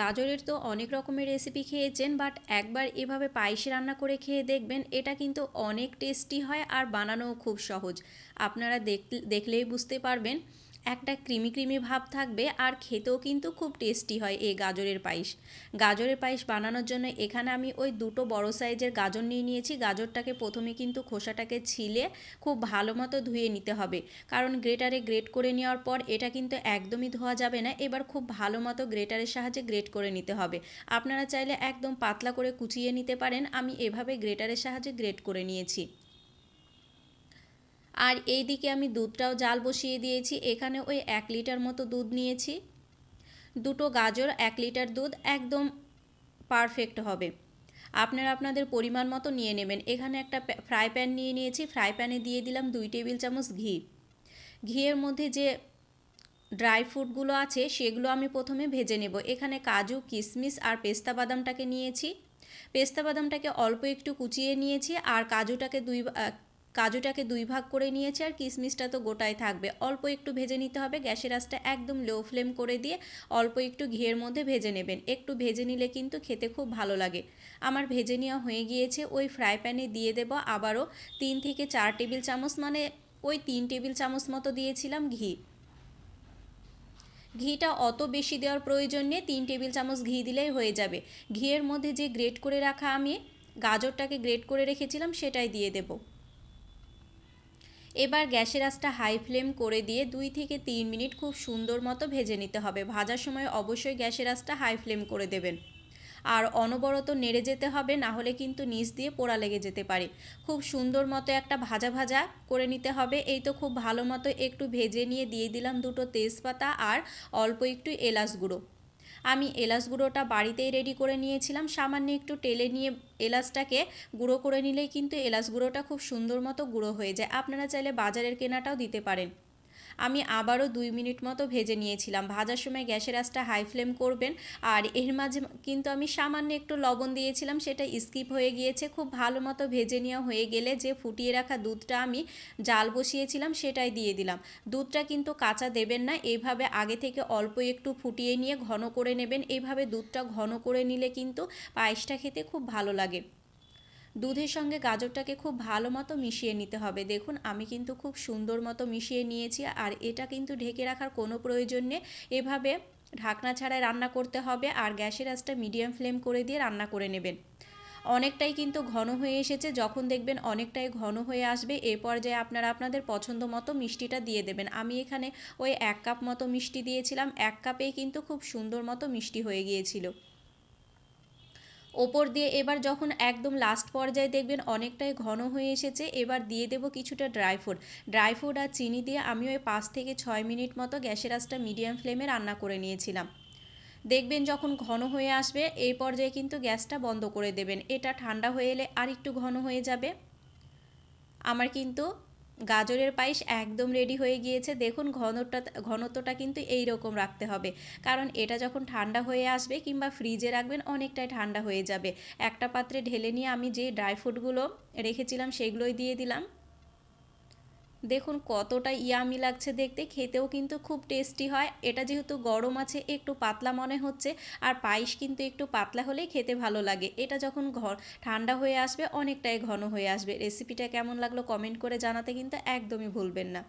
গাজরের তো অনেক রকমের রেসিপি খেয়েছেন বাট একবার এভাবে পায়েসে রান্না করে খেয়ে দেখবেন, এটা কিন্তু অনেক টেস্টি হয় আর বানানোও খুব সহজ। আপনারা দেখলেই বুঝতে পারবেন। একটা ক্রিমি ক্রিমি ভাব থাকবে আর খেতেও কিন্তু খুব টেস্টি হয় এই গাজরের পায়েস। গাজরের পায়েস বানানোর জন্য এখানে আমি ওই দুটো বড় সাইজের গাজর নিয়ে নিয়েছি। গাজরটাকে প্রথমে কিন্তু খোসাটাকে ছিলে খুব ভালো মতো ধুয়ে নিতে হবে। কারণ গ্রেটারে গ্রেট করে নেওয়ার পর এটা কিন্তু একদমই ধোয়া যাবে না। এবার খুব ভালো মতো গ্রেটারের সাহায্যে গ্রেট করে নিতে হবে। আপনারা চাইলে একদম পাতলা করে কুচিয়ে নিতে পারেন। আমি এভাবে গ্রেটারের সাহায্যে গ্রেট করে নিয়েছি। আর এই দিকে আমি দুধটাও জাল বসিয়ে দিয়েছি। এখানে ওই এক লিটার মতো দুধ নিয়েছি। দুটো গাজর, এক লিটার দুধ একদম পারফেক্ট হবে। আপনারা আপনাদের পরিমাণ মতো নিয়ে নেবেন। এখানে একটা ফ্রাই প্যান নিয়ে নিয়েছি। ফ্রাই প্যানে দিয়ে দিলাম দুই টেবিল চামচ ঘি। ঘিয়ের মধ্যে যে ড্রাই ফ্রুটগুলো আছে, সেগুলো আমি প্রথমে ভেজে নেব। এখানে কাজু কিশমিশ আর পেস্তা বাদামটাকে নিয়েছি। পেস্তা বাদামটাকে অল্প একটু কুচিয়ে নিয়েছি আর কাজুটাকে দুই কাজুটাকে দুই ভাগ করে নিয়েছি আর কিশমিশটা তো গোটাই থাকবে। অল্প একটু ভেজে নিতে হবে, গ্যাসের আঁচটা একদম লো ফ্লেম করে দিয়ে অল্প একটু ঘিয়ের মধ্যে ভেজে নেবেন। একটু ভেজে নিলে কিন্তু খেতে খুব ভালো লাগে। আমার ভেজে নেওয়া হয়ে গিয়েছে, ওই ফ্রাই প্যানে দিয়ে দেব আবারও তিন থেকে চার টেবিল চামচ মানে ওই তিন টেবিল চামচ মতো দিয়েছিলাম ঘি। ঘিটা অত বেশি দেওয়ার প্রয়োজন নেই, তিন টেবিল চামচ ঘি দিলেই হয়ে যাবে। ঘিয়ের মধ্যে যে গ্রেট করে রাখা আমি গাজরটাকে গ্রেট করে রেখেছিলাম, সেটাই দিয়ে দেবো। এবার গ্যাসের আঁচটা হাই ফ্লেম করে দিয়ে দুই থেকে তিন মিনিট খুব সুন্দর মতো ভেজে নিতে হবে। ভাজার সময় অবশ্যই গ্যাসের আঁচটা হাই ফ্লেম করে দেবেন। আর অনবরত নেড়ে যেতে হবে, না হলে কিন্তু নিচ দিয়ে পোড়া লেগে যেতে পারে। খুব সুন্দর মতো একটা ভাজা ভাজা করে নিতে হবে। এই তো খুব ভালো মতো একটু ভেজে নিয়ে দিয়ে দিলাম দুটো তেজপাতা আর অল্প একটু এলাচ গুঁড়ো। আমি এলাচ গুঁড়োটা বাড়িতেই রেডি করে নিয়েছিলাম। সামান্য একটু টেলে নিয়ে এলাচটাকে গুঁড়ো করে নিলেই কিন্তু এলাচ গুঁড়োটা খুব সুন্দর মতো গুঁড়ো হয়ে যায়। আপনারা চাইলে বাজারের কেনাটাও দিতে পারেন। আমি আবারও দুই মিনিট মতো ভেজে নিয়েছিলাম। ভাজার সময় গ্যাসের আঁচটা হাই ফ্লেম করবেন। আর এর মাঝে কিন্তু আমি সামান্য একটু লবণ দিয়েছিলাম, সেটা স্কিপ হয়ে গিয়েছে। খুব ভালো মতো ভেজে নেওয়া হয়ে গেলে যে ফুটিয়ে রাখা দুধটা আমি জাল বসিয়েছিলাম, সেটাই দিয়ে দিলাম। দুধটা কিন্তু কাঁচা দেবেন না এইভাবে আগে থেকে অল্প একটু ফুটিয়ে নিয়ে ঘন করে নেবেন। এইভাবে দুধটা ঘন করে নিলে কিন্তু পায়েসটা খেতে খুব ভালো লাগে। দুধের সঙ্গে গাজরটাকে খুব ভালো মতো মিশিয়ে নিতে হবে। দেখুন, আমি কিন্তু খুব সুন্দর মতো মিশিয়ে নিয়েছি আর এটা কিন্তু ঢেকে রাখার কোনো প্রয়োজন নেই। এভাবে ঢাকনা ছাড়াই রান্না করতে হবে আর গ্যাসের আঁচটা মিডিয়াম ফ্লেম করে দিয়ে রান্না করে নেবেন। অনেকটাই কিন্তু ঘন হয়ে এসেছে, যখন দেখবেন অনেকটাই ঘন হয়ে আসবে। এ পর্যায়ে আপনারা আপনাদের পছন্দ মতো মিষ্টিটা দিয়ে দেবেন। আমি এখানে ওই এক কাপ মতো মিষ্টি দিয়েছিলাম, এক কাপেই কিন্তু খুব সুন্দর মতো মিষ্টি হয়ে গিয়েছিল। ওপর দিয়ে এবার যখন একদম লাস্ট পর্যায়ে দেখবেন অনেকটাই ঘন হয়ে এসেছে, এবার দিয়ে দেব কিছুটা ড্রাই ফ্রুট ড্রাই ফ্রুট আর চিনি দিয়ে আমি ওই পাঁচ থেকে ছয় মিনিট মতো গ্যাসের আঁচটা মিডিয়াম ফ্লেমে রান্না করে নিয়েছিলাম। দেখবেন যখন ঘন হয়ে আসবে, এই পর্যায়ে কিন্তু গ্যাসটা বন্ধ করে দেবেন। এটা ঠান্ডা হয়ে এলে আর একটু ঘন হয়ে যাবে। আমার কিন্তু গাজরের পায়েস একদম রেডি হয়ে গিয়েছে। দেখুন ঘনটা ঘনত্বটা কিন্তু এই রকম রাখতে হবে। কারণ এটা যখন ঠান্ডা হয়ে আসবে কিংবা ফ্রিজে রাখবেন, অনেকটাই ঠান্ডা হয়ে যাবে। একটা পাত্রে ঢেলে নিয়ে আমি যে ড্রাই ফ্রুটগুলো রেখেছিলাম, সেগুলোই দিয়ে দিলাম। দেখুন কতটা ইয়ামি লাগছে দেখতে, খেতেও কিন্তু খুব টেস্টি হয়। এটা যেহেতু গরম আছে, একটু পাতলা মনে হচ্ছে, আর পায়েস কিন্তু একটু পাতলা হলেই খেতে ভালো লাগে। এটা যখন ঘর ঠান্ডা হয়ে আসবে, অনেকটাই ঘন হয়ে আসবে। রেসিপিটা কেমন লাগল কমেন্ট করে জানাতে কিন্তু একদমই ভুলবেন না।